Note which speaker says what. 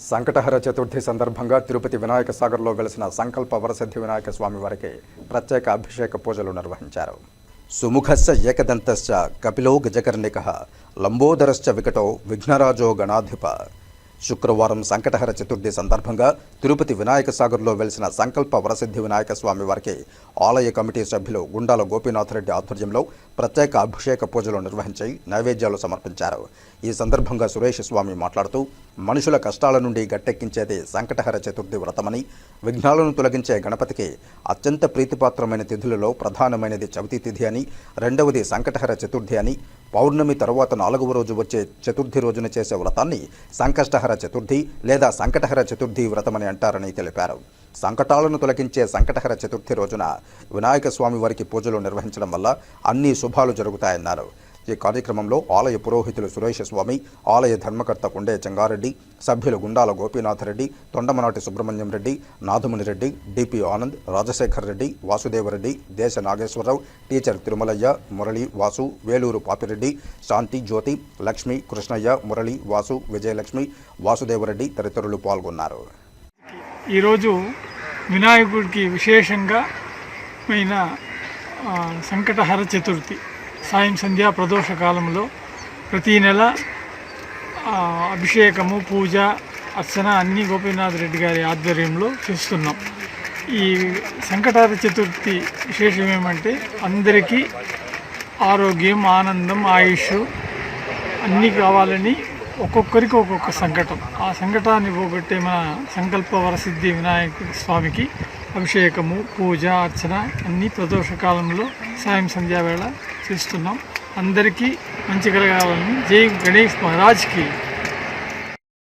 Speaker 1: సంకటహర చతుర్థి సందర్భంగా తిరుపతి వినాయక సాగర్లో వెలిసిన సంకల్ప వరసిద్ధి వినాయక స్వామి వారికి ప్రత్యేక అభిషేక పూజలు నిర్వహించారు. సుముఖస్య ఏకదంతశ్చ కపిలో గజకర్ణిక లంబోదరశ్చ వికటో విఘ్నరాజో గణాధిప శుక్రవారం సంకటహర చతుర్థి సందర్భంగా తిరుపతి వినాయక సాగర్లో వెలిసిన సంకల్ప వరసిద్ధి వినాయక స్వామి వారికి ఆలయ కమిటీ సభ్యులు గుండాల గోపీనాథ్ రెడ్డి ఆధ్వర్యంలో ప్రత్యేక అభిషేక పూజలు నిర్వహించి నైవేద్యాలు సమర్పించారు. ఈ సందర్భంగా సురేష్ స్వామి మాట్లాడుతూ మనుషుల కష్టాల నుండి గట్టెక్కించేది సంకటహర చతుర్థి వ్రతమని విఘ్నాలను తొలగించే గణపతికి అత్యంత ప్రీతిపాత్రమైన తిథులలో ప్రధానమైనది చవితి తిథి అని రెండవది సంకటహర చతుర్థి అని పౌర్ణమి తర్వాత నాలుగవ రోజు వచ్చే చతుర్థి రోజున చేసే వ్రతాన్ని సంకష్టహర చతుర్థి లేదా సంకటహర చతుర్థి వ్రతమని అంటారని తెలిపారు. సంకటాలను తొలగించే సంకటహర చతుర్థి రోజున వినాయక స్వామి వారికి పూజలు నిర్వహించడం వల్ల అన్ని శుభాలు జరుగుతాయన్నారు. ఈ కార్యక్రమంలో ఆలయ పురోహితులు సురేష స్వామి ఆలయ ధర్మకర్త కొండే చెంగారెడ్డి సభ్యులు గుండాల గోపీనాథరెడ్డి తొండమనాటి సుబ్రహ్మణ్యం రెడ్డి నాథముని రెడ్డి డిపి ఆనంద్ రాజశేఖర్ రెడ్డి వాసుదేవరెడ్డి దేశ నాగేశ్వరరావు టీచర్ తిరుమలయ్య మురళి వాసు వేలూరు పాపిరెడ్డి శాంతి జ్యోతి లక్ష్మి కృష్ణయ్య మురళి వాసు విజయలక్ష్మి వాసుదేవరెడ్డి తదితరులు పాల్గొన్నారు.
Speaker 2: ఈరోజు వినాయకుడికి విశేషంగా అయిన సంకటహర చతుర్థి. సాయం సంధ్యా ప్రదోష కాలంలో ప్రతీ నెల అభిషేకము పూజ అర్చన అన్ని గోపీనాథ్ రెడ్డి గారి ఆధ్వర్యంలో చేస్తున్నాం. ఈ సంకటహర చతుర్థి విశేషం ఏమంటే అందరికీ ఆరోగ్యం ఆనందం ఆయుష్ అన్నీ కావాలని ఒక్కొక్కరికి ఒక్కొక్క సంకటం. ఆ సంకటాన్ని పోగొట్టే మన సంకల్ప వరసిద్ధి వినాయక స్వామికి అభిషేకము పూజ అర్చన అన్నీ ప్రదోష కాలంలో సాయం సంధ్యా వేళ చేస్తున్నాం అందరికీ మంచి కలగాలని జై గణేష్ మహారాజ్కి.